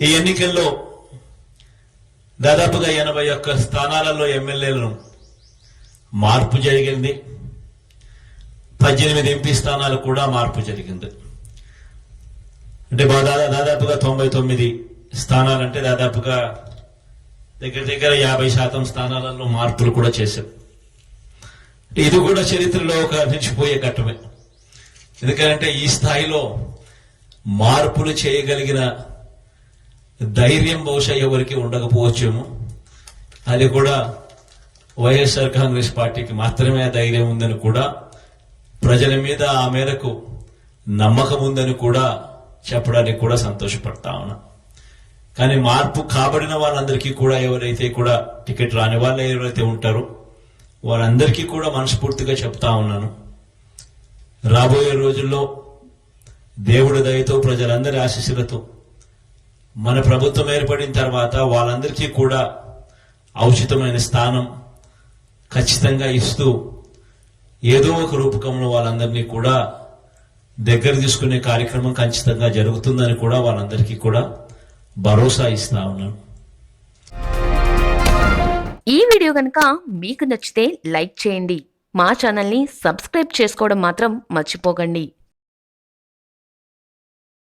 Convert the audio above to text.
ఈ ఎన్నికల్లో దాదాపుగా ఎనభై ఒక్క స్థానాలలో ఎమ్మెల్యేలను మార్పు జరిగింది. పద్దెనిమిది ఎంపీ స్థానాలు కూడా మార్పు జరిగింది. అంటే దాదా- దాదాపుగా తొంభై తొమ్మిది స్థానాలంటే దాదాపుగా దగ్గర దగ్గర యాభై శాతం స్థానాలలో మార్పులు కూడా చేశారు. ఇది కూడా చరిత్రలో ఒక నిలిచిపోయే ఘట్టమే. ఎందుకంటే ఈ స్థాయిలో మార్పులు చేయగలిగిన ధైర్యం బహుశా ఎవరికి ఉండకపోవచ్చేమో. అది కూడా వైఎస్ఆర్ కాంగ్రెస్ పార్టీకి మాత్రమే ధైర్యం ఉందని కూడా ప్రజల మీద ఆ మేరకు నమ్మకం ఉందని కూడా చెప్పడానికి కూడా సంతోషపడతా ఉన్నా. కానీ మార్పు కాబడిన వాళ్ళందరికీ కూడా ఎవరైతే కూడా టికెట్ రాని వాళ్ళు ఎవరైతే ఉంటారో వారందరికీ కూడా మనస్ఫూర్తిగా చెప్తా ఉన్నాను. రాబోయే రోజుల్లో దేవుడి దయతో ప్రజలందరి ఆశీస్సులతో మన ప్రభుత్వం ఏర్పడిన తర్వాత వాళ్ళందరికీ కూడా ఔచితమైన స్థానం ఖచ్చితంగా ఇస్తూ ఏదో ఒక రూపకంలో వాళ్ళందరినీ కూడా దగ్గర తీసుకునే కార్యక్రమం ఖచ్చితంగా జరుగుతుందని కూడా వాళ్ళందరికీ కూడా భరోసా ఇస్తా ఉన్నాను. ఈ వీడియో కనుక మీకు నచ్చితే లైక్ చేయండి. మా ఛానల్ని సబ్స్క్రైబ్ చేసుకోవడం మాత్రం మర్చిపోకండి.